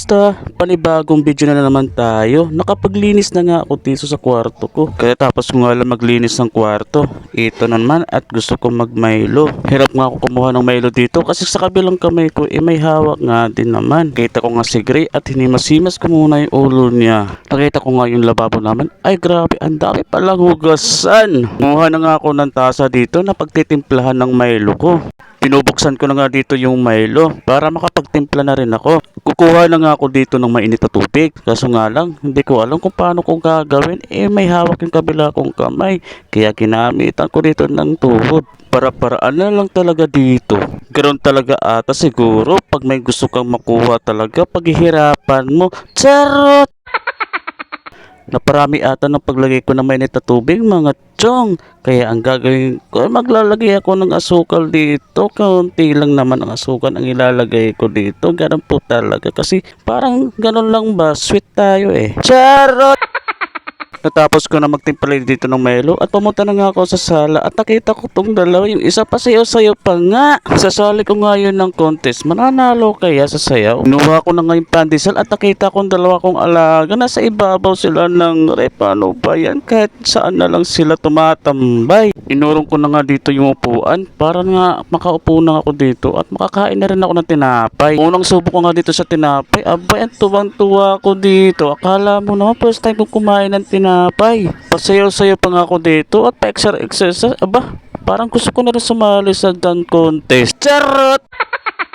Kamusta? Panibagong video na naman tayo. Nakapaglinis na nga ako dito sa kwarto ko. Kaya tapos ko nga lang maglinis ng kwarto. Ito na naman at gusto ko mag-Milo. Hirap nga ako kumuha ng Milo dito kasi sa kabilang kamay ko eh may hawak nga din naman. Kita ko nga si Gray at hinimasimas ko muna yung ulo niya. Nakita ko nga yung lababo naman. Ay grabe, ang dami palang hugasan. Kumuha na nga ako ng tasa dito na pagtitimplahan ng Milo ko. Pinubuksan ko na nga dito yung Milo para makapagtimpla na rin ako. Kukuha na nga ako dito ng mainit na tubig. Kaso nga lang, hindi ko alam kung paano kong gagawin. Eh, may hawak yung kabila kong kamay. Kaya ginamitan ko dito ng tuhod. Para-paraan na lang talaga dito. Ganoon talaga ata siguro pag may gusto kang makuha talaga paghihirapan mo. Charot! Naparami ata ng paglagay ko ng mainit na tubig mga chong. Kaya ang gagawin ko ay maglalagay ako ng asukal dito. Kaunti lang naman ang asukal ang ilalagay ko dito. Ganun po talaga. Kasi parang ganun lang ba? Sweet tayo eh. Charot! Natapos ko na magtimpalay dito ng Melo at pumunta na nga ako sa sala at nakita ko tong dalawa yung isa pa sayo-sayo pa nga. Sasali ko nga yun ng contest. Mananalo kaya sa sayaw? Inuha ko na nga yung pandesal at nakita kong dalawa kong alaga. Nasa ibabaw sila ng rep. Ano ba yan? Kahit saan na lang sila tumatambay. Inurong ko na nga dito yung upuan para nga makaupo na ako dito at makakain na rin ako ng tinapay. Unang subo ko nga dito sa tinapay. Abay, ang tuwang-tuwa ko dito. Akala mo naman first time kong kumain ng tinapay. Pasayaw-sayaw pa nga ako dito at pa-exercise. Aba, parang gusto ko na rin sumali sa dance contest. Charot!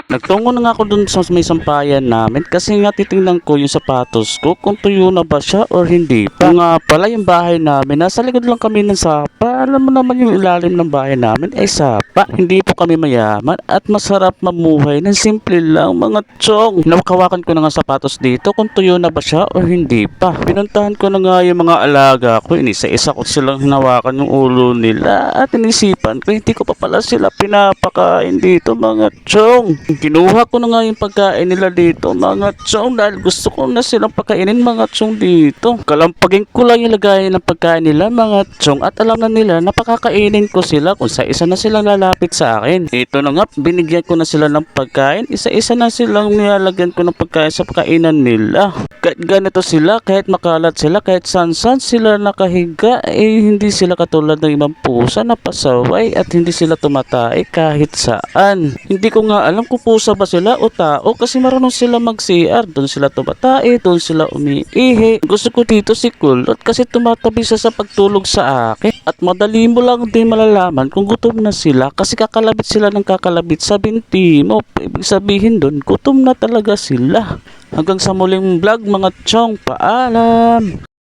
Nagtungo na nga ako dun sa may sampayan namin kasi nga titingnan ko yung sapatos ko kung tuyo na ba siya or hindi pa. Nga pala yung bahay namin, nasa likod lang kami ng sapa. Alam mo naman yung ilalim ng bahay namin ay sapa. Hindi po kami mayaman at masarap mamuhay ng simple lang mga chong. Nawakawakan ko na nga sapatos dito kung tuyo na ba siya or hindi pa. Pinuntahan ko na nga yung mga alaga ko. Inisa-isa ko silang hinawakan yung ulo nila at inisipan ko hindi ko pa pala sila pinapakain dito mga chong. Kinuha ko na nga yung pagkain nila dito mga chong dahil gusto ko na silang pakainin mga chong dito. Kalampagin ko lang yung lagayan ng pagkain nila mga chong at alam na nila na pakakainin ko sila kung sa isa na silang lalapit sa akin. Ito na nga, binigyan ko na sila ng pagkain. Isa-isa na silang nilalagyan ko ng pagkain sa pagkainan nila. Kahit ganito sila, kahit makalat sila, kahit san-san sila nakahiga, eh hindi sila katulad ng ibang pusa na pasaway at hindi sila tumatay kahit saan. Hindi ko nga alam kung pusa ba sila o tao kasi marunong sila mag-CR. Doon sila tumatay, doon sila umiihi. Gusto ko dito si Kulot kasi tumatabi siya sa pagtulog sa akin. At madali mo lang din malalaman kung gutom na sila kasi kakalabit sila ng kakalabit sa binti mo. Ibig sabihin doon, gutom na talaga sila. Hanggang sa muling vlog mga chong, paalam!